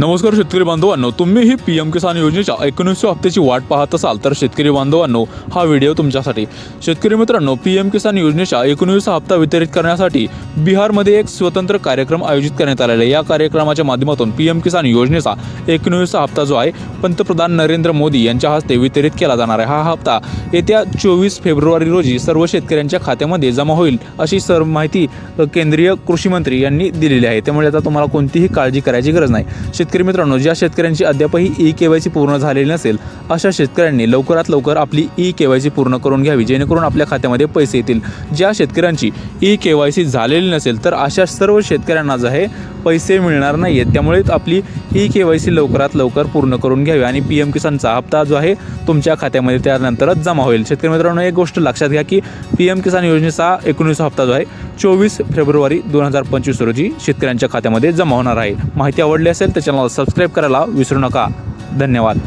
नमस्कार शेतकरी बांधवांनो तुम्हीही पी एम किसान योजनेच्या एकोणीसव्या हप्त्याची वाट पाहत असाल तर शेतकरी बांधवांनो हा व्हिडिओ तुमच्यासाठी. शेतकरी मित्रांनो पी एम किसान योजनेच्या एकोणीसचा हप्ता वितरित करण्यासाठी बिहारमध्ये एक स्वतंत्र कार्यक्रम आयोजित करण्यात आलेला आहे. या कार्यक्रमाच्या माध्यमातून पी एम किसान योजनेचा एकोणीसचा हप्ता जो आहे पंतप्रधान नरेंद्र मोदी यांच्या हस्ते वितरित केला जाणार आहे. हा हप्ता येत्या चोवीस फेब्रुवारी रोजी सर्व शेतकऱ्यांच्या खात्यामध्ये जमा होईल अशी सर्व माहिती केंद्रीय कृषी मंत्री यांनी दिलेली आहे. त्यामुळे आता तुम्हाला कोणतीही काळजी करायची गरज नाही. शेतकरी मित्रांनो ज्या शेतकऱ्यांची अद्यापही ई के वाय सी पूर्ण झालेली नसेल अशा शेतकऱ्यांनी लवकरात लवकर आपली ई के वाय सी पूर्ण करून घ्यावी जेणेकरून आपल्या खात्यामध्ये पैसे येतील. ज्या शेतकऱ्यांची ई के वाय सी झालेली नसेल तर अशा सर्व शेतकऱ्यांना जे आहे पैसे मिळणार नाही आहेत त्यामुळे आपली ई के वाय सी लवकरात लवकर पूर्ण करून घ्यावी आणि पी एम किसानचा हप्ता जो आहे तुमच्या खात्यामध्ये त्यानंतरच जमा होईल. शेतकरी मित्रांनो एक गोष्ट लक्षात घ्या की पी एम किसान योजनेचा एकोणीस हप्ता जो आहे चोवीस फेब्रुवारी दोन हजार पंचवीस रोजी शेतकऱ्यांच्या खात्यामध्ये जमा होणार आहे. माहिती आवडली असेल तर चॅनलला सबस्क्राईब करायला विसरू नका. धन्यवाद.